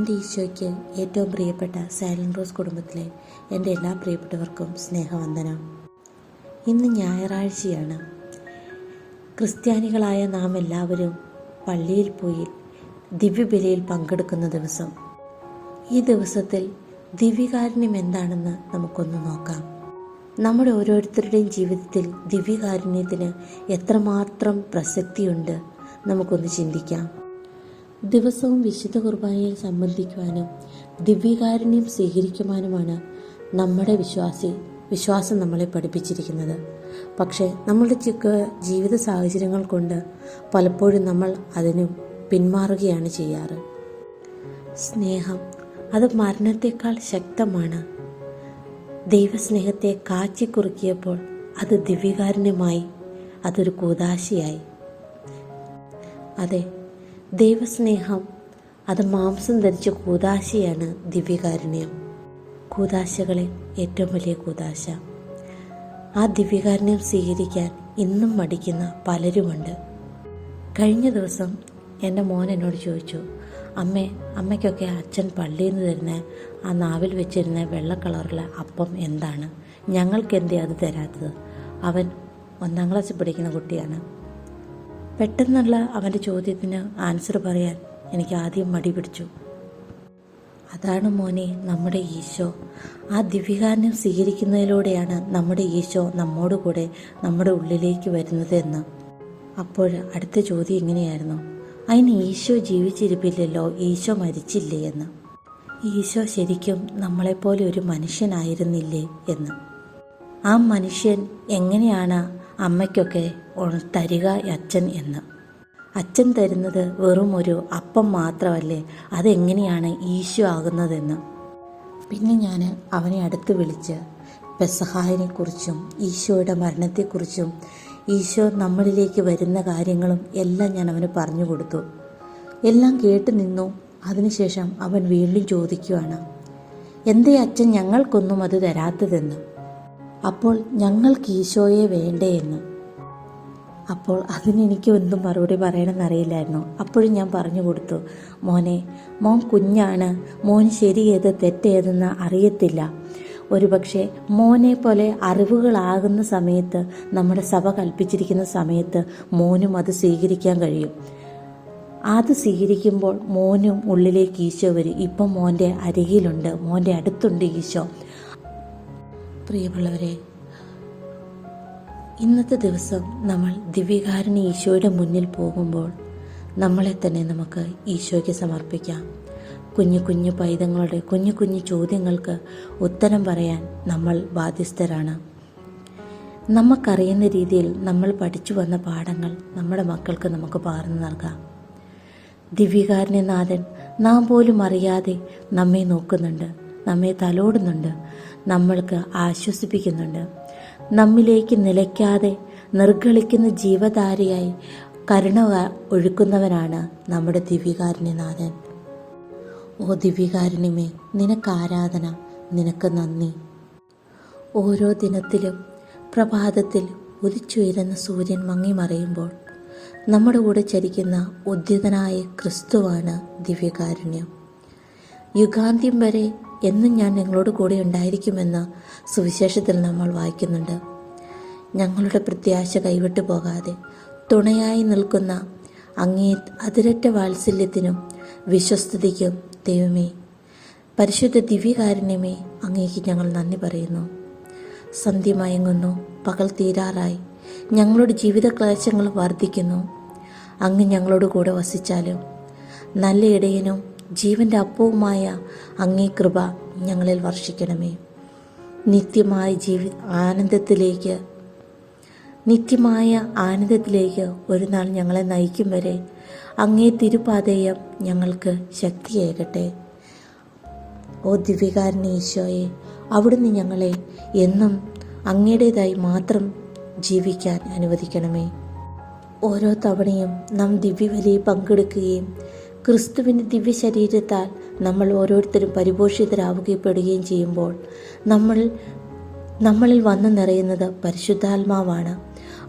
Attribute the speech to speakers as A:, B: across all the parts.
A: എന്റെ ഈശോയ്ക്ക് ഏറ്റവും പ്രിയപ്പെട്ട സൈലന്റ് റോസ് കുടുംബത്തിലെ എന്റെ എല്ലാ പ്രിയപ്പെട്ടവർക്കും സ്നേഹവന്ദനം. ഇന്ന് ഞായറാഴ്ചയാണ്. ക്രിസ്ത്യാനികളായ നാം എല്ലാവരും പള്ളിയിൽ പോയി ദിവ്യബലിയിൽ പങ്കെടുക്കുന്ന ദിവസം. ഈ ദിവസത്തിൽ ദിവ്യകാരുണ്യം എന്താണെന്ന് നമുക്കൊന്ന് നോക്കാം. നമ്മുടെ ഓരോരുത്തരുടെയും ജീവിതത്തിൽ ദിവ്യകാരുണ്യത്തിന് എത്രമാത്രം പ്രസക്തിയുണ്ട് നമുക്കൊന്ന് ചിന്തിക്കാം. ദിവസവും വിശുദ്ധ കുർബാനയിൽ സംബന്ധിക്കുവാനും ദിവ്യകാരുണ്യം സ്വീകരിക്കുവാനുമാണ് നമ്മുടെ വിശ്വാസി വിശ്വാസം നമ്മളെ പഠിപ്പിച്ചിരിക്കുന്നത്. പക്ഷേ നമ്മളുടെ ജീവിത സാഹചര്യങ്ങൾ കൊണ്ട് പലപ്പോഴും നമ്മൾ അതിന് പിന്മാറുകയാണ് ചെയ്യാറ്. സ്നേഹം അത് മരണത്തെക്കാൾ ശക്തമാണ്. ദൈവസ്നേഹത്തെ കാച്ചിക്കുറുക്കിയപ്പോൾ അത് ദിവ്യകാരുണ്യമായി അതൊരു കൂതാശിയായി അതെ ദൈവസ്നേഹം. അത് മാംസം ധരിച്ച കൂതാശയാണ് ദിവ്യകാരുണ്യം. കൂതാശകളെ ഏറ്റവും വലിയ കൂതാശ ആ ദിവ്യകാരുണ്യം സ്വീകരിക്കാൻ ഇന്നും മടിക്കുന്ന പലരുമുണ്ട്. കഴിഞ്ഞ ദിവസം എന്റെ മോൻ എന്നോട് ചോദിച്ചു അമ്മേ അമ്മയ്ക്കൊക്കെ അച്ഛൻ പള്ളിയിൽ നിന്ന് തരുന്ന ആ നാവിൽ വെച്ചിരുന്ന വെള്ള അപ്പം എന്താണ്? ഞങ്ങൾക്ക് എന്തേ അത് തരാത്തത്? അവൻ ഒന്നാം ക്ലാസ്സിൽ പഠിക്കുന്ന കുട്ടിയാണ്. പെട്ടെന്നുള്ള അവന്റെ ചോദ്യത്തിന് ആൻസർ പറയാൻ എനിക്ക് ആദ്യം മടി പിടിച്ചു. അതാണ് മോനെ നമ്മുടെ ഈശോ. ആ ദിവ്യകാരണം സ്വീകരിക്കുന്നതിലൂടെയാണ് നമ്മുടെ ഈശോ നമ്മോട് കൂടെ നമ്മുടെ ഉള്ളിലേക്ക് വരുന്നത് എന്ന്. അപ്പോൾ അടുത്ത ചോദ്യം ഇങ്ങനെയായിരുന്നു. അതിന് ഈശോ ജീവിച്ചിരിപ്പില്ലല്ലോ ഈശോ മരിച്ചില്ലേ എന്ന്. ഈശോ ശരിക്കും നമ്മളെപ്പോലെ ഒരു മനുഷ്യനായിരുന്നില്ലേ എന്ന്. ആ മനുഷ്യൻ എങ്ങനെയാണ് അമ്മയ്ക്കൊക്കെ തരിക അച്ഛൻ എന്ന്. അച്ഛൻ തരുന്നത് വെറും ഒരു അപ്പം മാത്രമല്ലേ അതെങ്ങനെയാണ് ഈശോ ആകുന്നതെന്ന്. പിന്നെ ഞാൻ അവനെ അടുത്ത് വിളിച്ച് പെസഹായനെക്കുറിച്ചും ഈശോയുടെ മരണത്തെക്കുറിച്ചും ഈശോ നമ്മളിലേക്ക് വരുന്ന കാര്യങ്ങളും എല്ലാം ഞാൻ അവന് പറഞ്ഞു കൊടുത്തു. എല്ലാം കേട്ട് നിന്നു. അതിനുശേഷം അവൻ വീണ്ടും ചോദിക്കുവാണ് എന്തേ അച്ഛൻ ഞങ്ങൾക്കൊന്നും അത് തരാത്തതെന്ന്? അപ്പോൾ ഞങ്ങൾക്ക് ഈശോയെ വേണ്ടേ എന്ന്. അപ്പോൾ അതിനെനിക്ക് ഒന്നും മറുപടി പറയണമെന്നറിയില്ലായിരുന്നു. അപ്പോഴും ഞാൻ പറഞ്ഞു കൊടുത്തു മോനെ മോൻ കുഞ്ഞാണ്. മോൻ ശരി ഏത് തെറ്റേതെന്ന് അറിയത്തില്ല. ഒരുപക്ഷെ മോനെ പോലെ അറിവുകളാകുന്ന സമയത്ത് നമ്മുടെ സഭ കൽപ്പിച്ചിരിക്കുന്ന സമയത്ത് മോനും അത് സ്വീകരിക്കാൻ കഴിയും. അത് സ്വീകരിക്കുമ്പോൾ മോനും ഉള്ളിലേക്ക് ഈശോ വരും. ഇപ്പം മോന്റെ അരികിലുണ്ട്. മോന്റെ അടുത്തുണ്ട് ഈശോ. പ്രിയമുള്ളവരെ ഇന്നത്തെ ദിവസം നമ്മൾ ദിവ്യകാരുണ്യ ഈശോയുടെ മുന്നിൽ പോകുമ്പോൾ നമ്മളെ തന്നെ നമുക്ക് ഈശോയ്ക്ക് സമർപ്പിക്കാം. കുഞ്ഞു കുഞ്ഞു പൈതങ്ങളുടെ കുഞ്ഞു കുഞ്ഞു ചോദ്യങ്ങൾക്ക് ഉത്തരം പറയാൻ നമ്മൾ ബാധ്യസ്ഥരാണ്. നമുക്കറിയുന്ന രീതിയിൽ നമ്മൾ പഠിച്ചു വന്ന പാഠങ്ങൾ നമ്മുടെ മക്കൾക്ക് നമുക്ക് പകർന്നു നൽകാം. ദിവ്യകാരനെ ദിവ്യകാരുണ്യനാഥൻ നാം പോലും അറിയാതെ നമ്മെ നോക്കുന്നുണ്ട്. നമ്മെ തലോടുന്നുണ്ട്. നമ്മൾക്ക് ആശ്വസിപ്പിക്കുന്നുണ്ട്. നമ്മിലേക്ക് നിലയ്ക്കാതെ നിർഗളിക്കുന്ന ജീവധാരയായി കരുണ ഒഴുക്കുന്നവനാണ് നമ്മുടെ ദിവ്യകാരുണ്യനാഥൻ ഓ ദിവ്യകാരുണ്യമേ നിനക്ക് ആരാധന നിനക്ക് നന്ദി. ഓരോ ദിനത്തിലും പ്രഭാതത്തിൽ ഉദിച്ചുയരുന്ന സൂര്യൻ മങ്ങി മറയുമ്പോൾ നമ്മുടെ കൂടെ ചരിക്കുന്ന ഉദ്യതനായ ക്രിസ്തുവാണ് ദിവ്യകാരുണ്യം. യുഗാന്ത്യം വരെ എന്നും ഞാൻ നിങ്ങളോട് കൂടെ ഉണ്ടായിരിക്കുമെന്ന് സുവിശേഷത്തിൽ നമ്മൾ വായിക്കുന്നുണ്ട്. ഞങ്ങളുടെ പ്രത്യാശ കൈവിട്ടു പോകാതെ തുണയായി നിൽക്കുന്ന അങ്ങേ അതിരറ്റ വാത്സല്യത്തിനും വിശ്വസ്തതയ്ക്കും ദൈവമേ പരിശുദ്ധ ദിവ്യകാരുണ്യമേ അങ്ങേക്ക് ഞങ്ങൾ നന്ദി പറയുന്നു. സന്ധ്യ മയങ്ങുന്നു പകൽ തീരാറായി. ഞങ്ങളുടെ ജീവിത ക്ലേശങ്ങൾ വർദ്ധിക്കുന്നു. അങ്ങ് ഞങ്ങളോട് കൂടെ വസിച്ചാലും നല്ല ഇടയനും ജീവന്റെ അപ്പവുമായ അങ്ങേ കൃപ ഞങ്ങളിൽ വർഷിക്കണമേ. നിത്യമായ ജീവി ആനന്ദത്തിലേക്ക് നിത്യമായ ആനന്ദത്തിലേക്ക് ഒരു നാൾ ഞങ്ങളെ നയിക്കും വരെ അങ്ങേ തിരുപാതയം ഞങ്ങൾക്ക് ശക്തിയേകട്ടെ. ഓ ദിവ്യകാരനെ ഈശോയെ അവിടുന്ന് ഞങ്ങളെ എന്നും അങ്ങയുടേതായി മാത്രം ജീവിക്കാൻ അനുവദിക്കണമേ. ഓരോ തവണയും നാം ദിവ്യവലി പങ്കെടുക്കുകയും ക്രിസ്തുവിന്റെ ദിവ്യ ശരീരത്താൽ നമ്മൾ ഓരോരുത്തരും പരിപോഷിതരാവുകപ്പെടുകയും ചെയ്യുമ്പോൾ നമ്മൾ നമ്മളിൽ വന്നു നിറയുന്നത് പരിശുദ്ധാത്മാവാണ്.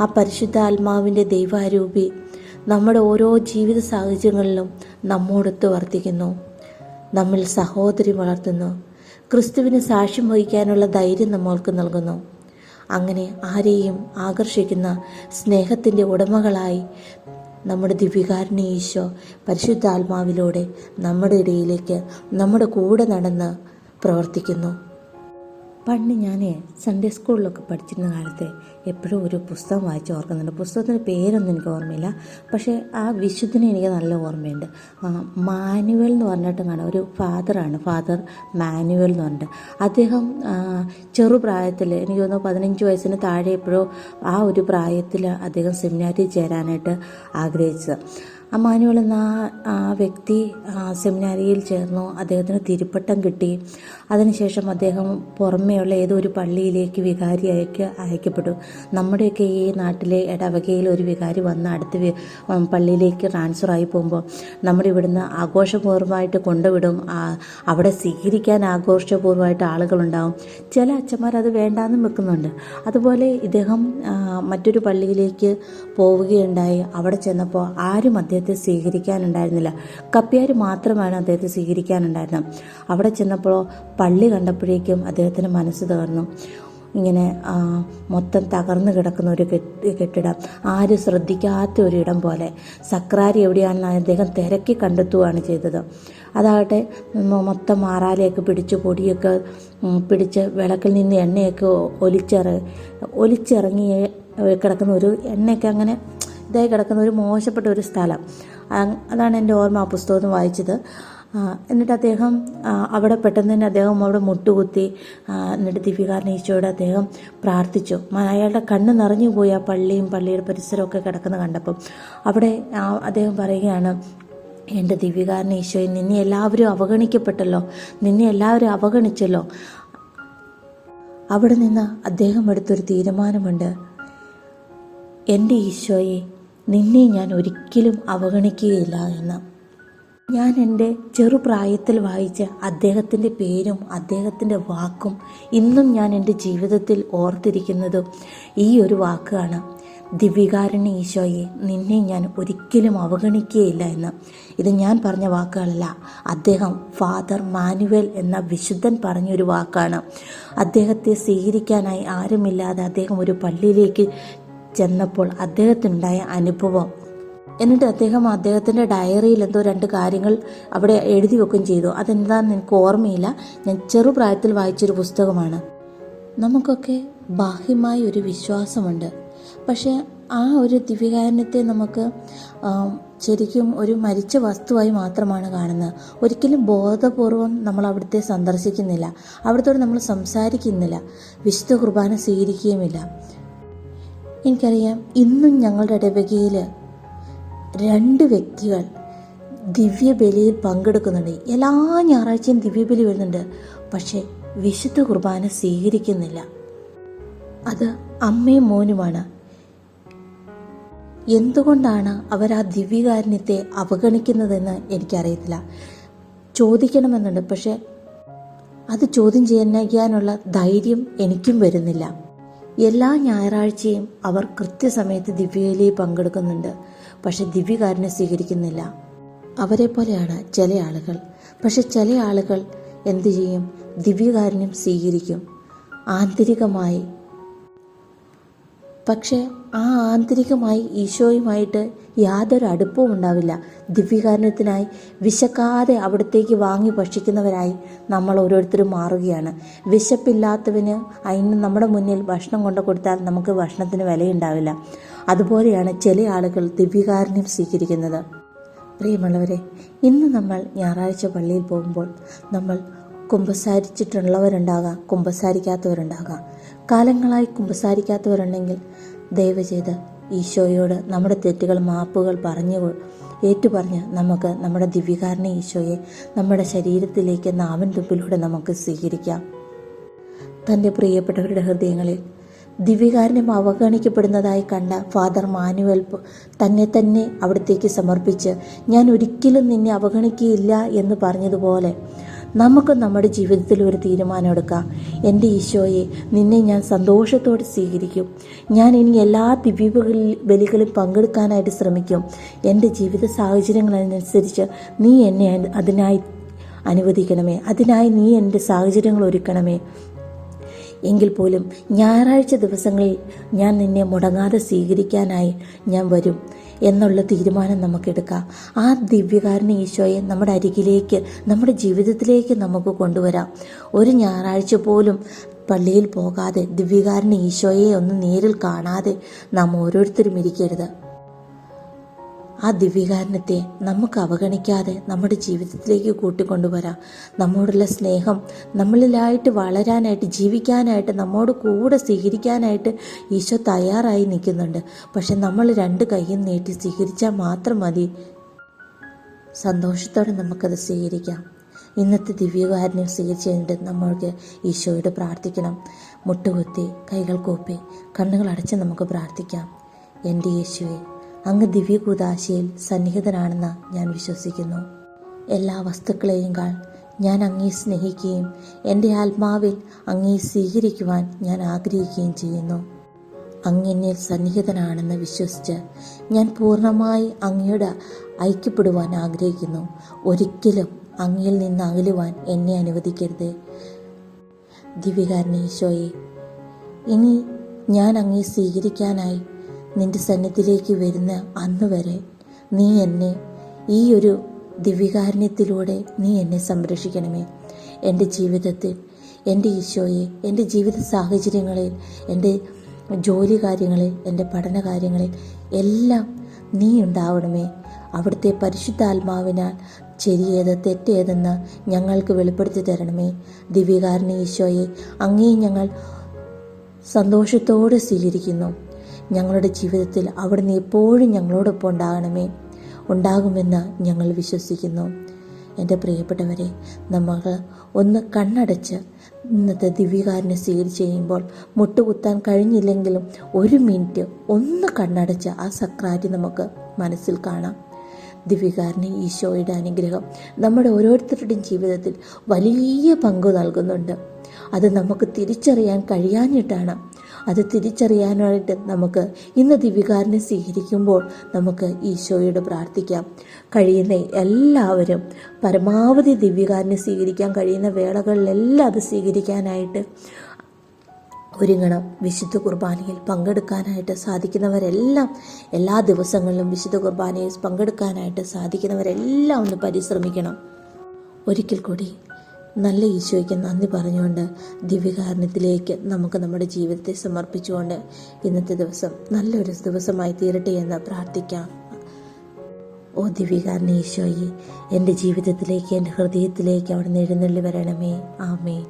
A: ആ പരിശുദ്ധാത്മാവിന്റെ ദൈവാരൂപി നമ്മുടെ ഓരോ ജീവിത സാഹചര്യങ്ങളിലും നമ്മോടൊത്ത് വർത്തിക്കുന്നു. നമ്മിൽ സഹോദരി വളർത്തുന്നു. ക്രിസ്തുവിന് സാക്ഷ്യം വഹിക്കാനുള്ള ധൈര്യം നമ്മൾക്ക് നൽകുന്നു. അങ്ങനെ ആരെയും ആകർഷിക്കുന്ന സ്നേഹത്തിന്റെ ഉടമകളായി നമ്മുടെ ദിവ്യകാരുണ്യ ഈശോ പരിശുദ്ധാത്മാവിലൂടെ നമ്മുടെ ഇടയിലേക്ക് നമ്മുടെ കൂടെ നടന്ന് പ്രവർത്തിക്കുന്നു. പണ്ട് ഞാൻ സൺഡേ സ്കൂളിലൊക്കെ പഠിച്ചിരുന്ന കാലത്ത് എപ്പോഴും ഒരു പുസ്തകം വായിച്ച് ഓർക്കുന്നുണ്ട്. പുസ്തകത്തിന്റെ പേരൊന്നും എനിക്ക് ഓർമ്മയില്ല. പക്ഷേ ആ വിശുദ്ധനെ എനിക്ക് നല്ല ഓർമ്മയുണ്ട്. മാനുവൽ എന്ന് പറഞ്ഞിട്ട് കാണാം ഒരു ഫാദറാണ്. ഫാദർ മാനുവൽ എന്ന് പറഞ്ഞിട്ട്. അദ്ദേഹം ചെറുപ്രായത്തിൽ എനിക്ക് തോന്നുന്നു പതിനഞ്ച് വയസ്സിന് താഴെ എപ്പോഴോ ആ ഒരു പ്രായത്തിൽ അദ്ദേഹം സെമിനാരിൽ ചേരാനായിട്ട് ആഗ്രഹിച്ചത്. ആ മാനുവൽ എന്ന ആ- വ്യക്തി സെമിനാരിയിൽ ചേർന്നു. അദ്ദേഹത്തിന് തിരുപ്പട്ടം കിട്ടി. അതിനുശേഷം അദ്ദേഹം പുറമേയുള്ള ഏതൊരു പള്ളിയിലേക്ക് വികാരിയായിക്ക് അയക്കപ്പെട്ടു. നമ്മുടെയൊക്കെ ഈ നാട്ടിലെ ഇടവകയിൽ ഒരു വികാരി വന്ന് അടുത്ത പള്ളിയിലേക്ക് ട്രാൻസ്ഫർ ആയി പോകുമ്പോൾ നമ്മുടെ ഇവിടുന്ന് ആഘോഷപൂർവമായിട്ട് കൊണ്ടുവിടും. അവിടെ സ്വീകരിക്കാൻ ആഘോഷപൂർവമായിട്ട് ആളുകളുണ്ടാവും. ചില അച്ഛന്മാർ അത് വേണ്ടാന്നും വെക്കുന്നുണ്ട്. അതുപോലെ ഇദ്ദേഹം മറ്റൊരു പള്ളിയിലേക്ക് പോവുകയുണ്ടായി. അവിടെ ചെന്നപ്പോൾ ആരും അദ്ദേഹത്തെ സ്വീകരിക്കാനുണ്ടായിരുന്നില്ല. കപ്പ്യാർ മാത്രമാണ് അദ്ദേഹത്തെ സ്വീകരിക്കാനുണ്ടായിരുന്നത്. അവിടെ ചെന്നപ്പോൾ പള്ളി കണ്ടപ്പോഴേക്കും അദ്ദേഹത്തിന് മനസ്സ് തകർന്നു. ഇങ്ങനെ മൊത്തം തകർന്നു കിടക്കുന്ന ഒരു കെട്ടി- കെട്ടിടം. ആരും ശ്രദ്ധിക്കാത്ത ഒരു ഇടം പോലെ. സക്രാരി എവിടെയാണെന്ന് അദ്ദേഹം തിരക്കി കണ്ടെത്തുകയാണ് ചെയ്തത്. അതാകട്ടെ മൊത്തം മാറാലയൊക്കെ പിടിച്ച് പൊടിയൊക്കെ പിടിച്ച് വിളക്കിൽ നിന്ന് എണ്ണയൊക്കെ ഒലിച്ചിറ ഒലിച്ചിറങ്ങി കിടക്കുന്ന ഒരു എണ്ണയൊക്കെ അങ്ങനെ ഇതായി കിടക്കുന്ന ഒരു മോശപ്പെട്ട ഒരു സ്ഥലം. അതാണ് എന്റെ ഓർമ്മ ആ പുസ്തകം വായിച്ചത് എന്നിട്ട് അദ്ദേഹം അവിടെ പെട്ടെന്ന് തന്നെ അദ്ദേഹം അവിടെ മുട്ടുകുത്തി എന്നിട്ട് ദിവ്യകാരൻ ഈശോയോട് അദ്ദേഹം പ്രാർത്ഥിച്ചു. അയാളുടെ കണ്ണ് നിറഞ്ഞു പോയി ആ പള്ളിയും പള്ളിയുടെ പരിസരമൊക്കെ കിടക്കുന്ന കണ്ടപ്പം. അവിടെ അദ്ദേഹം പറയുകയാണ് എന്റെ ദിവ്യകാരൻ ഈശോയെ നിന്നെ എല്ലാവരും അവഗണിക്കപ്പെട്ടല്ലോ. നിന്നെ എല്ലാവരും അവഗണിച്ചല്ലോ. അവിടെ നിന്ന് അദ്ദേഹം എടുത്തൊരു തീരുമാനമുണ്ട്. എന്റെ ഈശോയെ നിന്നെ ഞാൻ ഒരിക്കലും അവഗണിക്കുകയില്ല എന്ന്. ഞാൻ എന്റെ ചെറുപ്രായത്തിൽ വായിച്ച അദ്ദേഹത്തിന്റെ പേരും അദ്ദേഹത്തിന്റെ വാക്കും ഇന്നും ഞാൻ എന്റെ ജീവിതത്തിൽ ഓർത്തിരിക്കുന്നതും ഈ ഒരു വാക്കാണ്. ദിവ്യകാരുണ്യ ഈശോയെ നിന്നെ ഞാൻ ഒരിക്കലും അവഗണിക്കുകയില്ല എന്ന്. ഇത് ഞാൻ പറഞ്ഞ വാക്കുകളല്ല. അദ്ദേഹം ഫാദർ മാനുവൽ എന്ന വിശുദ്ധൻ പറഞ്ഞൊരു വാക്കാണ്. അദ്ദേഹത്തെ സ്വീകരിക്കാനായി ആരുമില്ലാതെ അദ്ദേഹം ഒരു പള്ളിയിലേക്ക് ചെന്നപ്പോൾ അദ്ദേഹത്തിനുണ്ടായ അനുഭവം. എന്നിട്ട് അദ്ദേഹം അദ്ദേഹത്തിന്റെ ഡയറിയിൽ എന്തോ രണ്ട് കാര്യങ്ങൾ അവിടെ എഴുതി വെക്കുകയും ചെയ്തു. അതെന്താണെന്ന് എനിക്ക് ഓർമ്മയില്ല. ഞാൻ ചെറുപ്രായത്തിൽ വായിച്ചൊരു പുസ്തകമാണ്. നമുക്കൊക്കെ ബാഹ്യമായ ഒരു വിശ്വാസമുണ്ട്. പക്ഷേ ആ ഒരു ദിവ്യകാരണത്തെ നമുക്ക് ശരിക്കും ഒരു മരിച്ച വസ്തുവായി മാത്രമാണ് കാണുന്നത്. ഒരിക്കലും ബോധപൂർവം നമ്മൾ അവിടുത്തെ സന്ദർശിക്കുന്നില്ല. അവിടുത്തോട് നമ്മൾ സംസാരിക്കുന്നില്ല. വിശുദ്ധ കുർബാന സ്വീകരിക്കുകയുമില്ല. എനിക്കറിയാം ഇന്നും ഞങ്ങളുടെ ഇടവകയിൽ രണ്ട് വ്യക്തികൾ ദിവ്യബലിയിൽ പങ്കെടുക്കുന്നുണ്ട്. എല്ലാ ഞായറാഴ്ചയും ദിവ്യബലി വരുന്നുണ്ട്. പക്ഷേ വിശുദ്ധ കുർബാന സ്വീകരിക്കുന്നില്ല. അത് അമ്മയും മോനുമാണ്. എന്തുകൊണ്ടാണ് അവർ ആ ദിവ്യകാരുണ്യത്തെ അവഗണിക്കുന്നതെന്ന് എനിക്കറിയത്തില്ല. ചോദിക്കണമെന്നുണ്ട്. പക്ഷേ അത് ചോദ്യം ചെയ്യാനുള്ള ധൈര്യം എനിക്കും വരുന്നില്ല. എല്ലാ ഞായറാഴ്ചയും അവർ കൃത്യസമയത്ത് ദിവ്യയിലെ പങ്കെടുക്കുന്നുണ്ട്. പക്ഷെ ദിവ്യകാരനെ സ്വീകരിക്കുന്നില്ല. അവരെ പോലെയാണ് ചില ആളുകൾ. പക്ഷെ ചില ആളുകൾ എന്തു ചെയ്യും? ദിവ്യകാരനും സ്വീകരിക്കും. ആന്തരികമായി പക്ഷേ ആ ആന്തരികമായി ഈശോയുമായിട്ട് യാതൊരു അടുപ്പവും ഉണ്ടാവില്ല. ദിവ്യകാരണത്തിനായി വിശക്കാതെ അവിടത്തേക്ക് വാങ്ങി ഭക്ഷിക്കുന്നവരായി നമ്മൾ ഓരോരുത്തരും മാറുകയാണ്. വിശപ്പില്ലാത്തവന് അതിന് നമ്മുടെ മുന്നിൽ ഭക്ഷണം കൊണ്ടു കൊടുത്താൽ നമുക്ക് ഭക്ഷണത്തിന് വിലയുണ്ടാവില്ല. അതുപോലെയാണ് ചില ആളുകൾ ദിവ്യകാരണ്യം സ്വീകരിക്കുന്നത്. പ്രിയമുള്ളവരെ ഇന്ന് നമ്മൾ ഞായറാഴ്ച പള്ളിയിൽ പോകുമ്പോൾ നമ്മൾ കുമ്പസാരിച്ചിട്ടുള്ളവരുണ്ടാകാം കുമ്പസാരിക്കാത്തവരുണ്ടാകാം. കാലങ്ങളായി കുമ്പസാരിക്കാത്തവരുണ്ടെങ്കിൽ ദയവ് ചെയ്ത് ഈശോയോട് നമ്മുടെ തെറ്റുകൾ മാപ്പുകൾ പറഞ്ഞു ഏറ്റുപറഞ്ഞ് നമുക്ക് നമ്മുടെ ദിവ്യകാരണ ഈശോയെ നമ്മുടെ ശരീരത്തിലേക്ക് നാവൻ തുമ്പിലൂടെ നമുക്ക് സ്വീകരിക്കാം. തന്റെ പ്രിയപ്പെട്ടവരുടെ ഹൃദയങ്ങളിൽ ദിവ്യകാരുണ്യം അവഗണിക്കപ്പെടുന്നതായി കണ്ട ഫാദർ മാനുവൽ തന്നെ തന്നെ അവിടത്തേക്ക് സമർപ്പിച്ച് ഞാൻ ഒരിക്കലും നിന്നെ അവഗണിക്കുകയില്ല എന്ന് പറഞ്ഞതുപോലെ നമുക്ക് നമ്മുടെ ജീവിതത്തിൽ ഒരു തീരുമാനമെടുക്കാം എന്റെ ഈശോയെ നിന്നെ ഞാൻ സന്തോഷത്തോടെ സ്വീകരിക്കും. ഞാൻ ഇനി എല്ലാ ദിവ്യകളിൽ ബലികളും പങ്കെടുക്കാനായിട്ട് ശ്രമിക്കും. എന്റെ ജീവിത സാഹചര്യങ്ങളനുസരിച്ച് നീ എന്നെ അതിനായി
B: അനുവദിക്കണമേ. അതിനായി നീ എന്റെ സാഹചര്യങ്ങൾ ഒരുക്കണമേ. എങ്കിൽ പോലും ഞായറാഴ്ച ദിവസങ്ങളിൽ ഞാൻ നിന്നെ മുടങ്ങാതെ സ്വീകരിക്കാനായി ഞാൻ വരും. എന്നുള്ള തീരുമാനം നമുക്കെടുക്കാം. ആ ദിവ്യകാരനെ ഈശോയെ നമ്മുടെ അരികിലേക്ക് നമ്മുടെ ജീവിതത്തിലേക്ക് നമുക്ക് കൊണ്ടുവരാം. ഒരു ഞായറാഴ്ച പോലും പള്ളിയിൽ പോകാതെ ദിവ്യകാരനെ ഈശോയെ ഒന്ന് നേരിൽ കാണാതെ നാം ഓരോരുത്തരും ഇരിക്കരുത്. ആ ദിവ്യകാരണത്തെ നമുക്ക് അവഗണിക്കാതെ നമ്മുടെ ജീവിതത്തിലേക്ക് കൂട്ടിക്കൊണ്ടുവരാം. നമ്മോടുള്ള സ്നേഹം നമ്മളിലായിട്ട് വളരാനായിട്ട് ജീവിക്കാനായിട്ട് നമ്മോട് കൂടെ സ്വീകരിക്കാനായിട്ട് ഈശോ തയ്യാറായി നിൽക്കുന്നുണ്ട്. പക്ഷെ നമ്മൾ രണ്ട് കൈയും നീട്ടി സ്വീകരിച്ചാൽ മാത്രം മതി. സന്തോഷത്തോടെ നമുക്കത് സ്വീകരിക്കാം. ഇന്നത്തെ ദിവ്യകാരനെ സ്വീകരിച്ചുകൊണ്ട് നമ്മൾക്ക് ഈശോയോട് പ്രാർത്ഥിക്കണം. മുട്ടുകുത്തി കൈകൾ കോപ്പി കണ്ണുകൾ അടച്ച് നമുക്ക് പ്രാർത്ഥിക്കാം. എന്റെ യേശുവെ അങ്ങ് ദിവ്യകൂതാശയിൽ സന്നിഹിതനാണെന്ന് ഞാൻ വിശ്വസിക്കുന്നു. എല്ലാ വസ്തുക്കളെയും കാൾ ഞാൻ അങ്ങേ സ്നേഹിക്കുകയും എന്റെ ആത്മാവിൽ അങ്ങേ സ്വീകരിക്കുവാൻ ഞാൻ ആഗ്രഹിക്കുകയും ചെയ്യുന്നു. അങ്ങെന്നിൽ സന്നിഹിതനാണെന്ന് വിശ്വസിച്ച് ഞാൻ പൂർണമായി അങ്ങയുടെ ഐക്യപ്പെടുവാൻ ആഗ്രഹിക്കുന്നു. ഒരിക്കലും അങ്ങയിൽ നിന്ന് അകലുവാൻ എന്നെ അനുവദിക്കരുത്. ദിവ്യകാരനെ ഈശോയെ ഇനി ഞാൻ അങ്ങേ സ്വീകരിക്കാനായി നിന്റെ സന്നിധിയിലേക്ക് വരുന്ന അന്ന് വരെ നീ എന്നെ ഈ ഒരു ദിവ്യകാരുണ്യത്തിലൂടെ നീ എന്നെ സംരക്ഷിക്കണമേ. എന്റെ ജീവിതത്തിൽ എന്റെ ഈശോയെ എന്റെ ജീവിത സാഹചര്യങ്ങളിൽ എന്റെ ജോലി കാര്യങ്ങളിൽ എന്റെ പഠന കാര്യങ്ങളിൽ എല്ലാം നീ ഉണ്ടാവണമേ. അവിടുത്തെ പരിശുദ്ധാത്മാവിനാൽ ശരിയേത് തെറ്റേതെന്ന് ഞങ്ങൾക്ക് വെളിപ്പെടുത്തി തരണമേ. ദിവ്യകാരണ ഈശോയെ അങ്ങേ ഞങ്ങൾ സന്തോഷത്തോടെ സ്വീകരിക്കുന്നു. ഞങ്ങളുടെ ജീവിതത്തിൽ അവിടുന്ന് എപ്പോഴും ഞങ്ങളോടൊപ്പം ഉണ്ടാകണമേ. ഉണ്ടാകുമെന്ന് ഞങ്ങൾ വിശ്വസിക്കുന്നു. എന്റെ പ്രിയപ്പെട്ടവരെ നമ്മൾ ഒന്ന് കണ്ണടച്ച് ഇന്നത്തെ ദിവ്യകാരനെ കഴിയുമ്പോൾ മുട്ടുകുത്താൻ കഴിഞ്ഞില്ലെങ്കിലും ഒരു മിനിറ്റ് ഒന്ന് കണ്ണടച്ച് ആ സക്രാരി നമുക്ക് മനസ്സിൽ കാണാം. ദിവ്യകാരന് ഈശോയുടെ അനുഗ്രഹം നമ്മുടെ ഓരോരുത്തരുടെയും ജീവിതത്തിൽ വലിയ പങ്ക് നൽകുന്നുണ്ട്. അത് നമുക്ക് തിരിച്ചറിയാൻ കഴിയാഞ്ഞിട്ടാണ്. അത് തിരിച്ചറിയാനായിട്ട് നമുക്ക് ഇന്ന് ദിവികാരനെ സ്വീകരിക്കുമ്പോൾ നമുക്ക് ഈശോയോട് പ്രാർത്ഥിക്കാം. കഴിയുന്ന എല്ലാവരും പരമാവധി ദിവ്യകാരനെ സ്വീകരിക്കാൻ കഴിയുന്ന വേളകളിലെല്ലാം അത് സ്വീകരിക്കാനായിട്ട് ഒരുങ്ങണം. വിശുദ്ധ കുർബാനയിൽ പങ്കെടുക്കാനായിട്ട് സാധിക്കുന്നവരെല്ലാം എല്ലാ ദിവസങ്ങളിലും വിശുദ്ധ കുർബാനയിൽ പങ്കെടുക്കാനായിട്ട് സാധിക്കുന്നവരെല്ലാം ഒന്ന് പരിശ്രമിക്കണം. ഒരിക്കൽ കൂടി നല്ല ഈശോയ്ക്ക് നന്ദി പറഞ്ഞുകൊണ്ട് ദിവ്യകാരണത്തിലേക്ക് നമുക്ക് നമ്മുടെ ജീവിതത്തെ സമർപ്പിച്ചുകൊണ്ട് ഇന്നത്തെ ദിവസം നല്ലൊരു ദിവസമായി തീരട്ടെ എന്ന് പ്രാർത്ഥിക്കാം. ഓ ദിവ്യകാരണ ഈശോയെ എന്റെ ജീവിതത്തിലേക്ക് എന്റെ ഹൃദയത്തിലേക്ക് അവിടെ എഴുന്നള്ളി വരണമേ. ആമേ